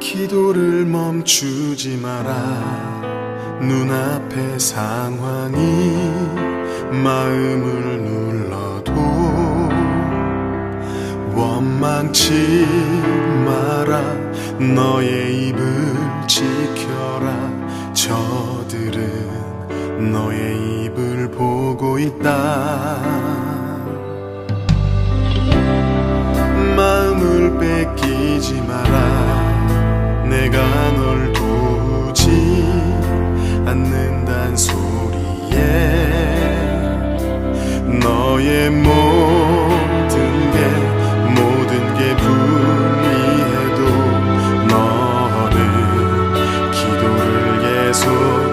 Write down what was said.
기도를 멈추지 마라. 눈앞의 상황이 마음을 눌러도 원망치 마라. 너의 입을 지켜라. 저들은 너의 입을 보고 있다 너의 모든 게 모든 게 불리해도 너는 기도를 계속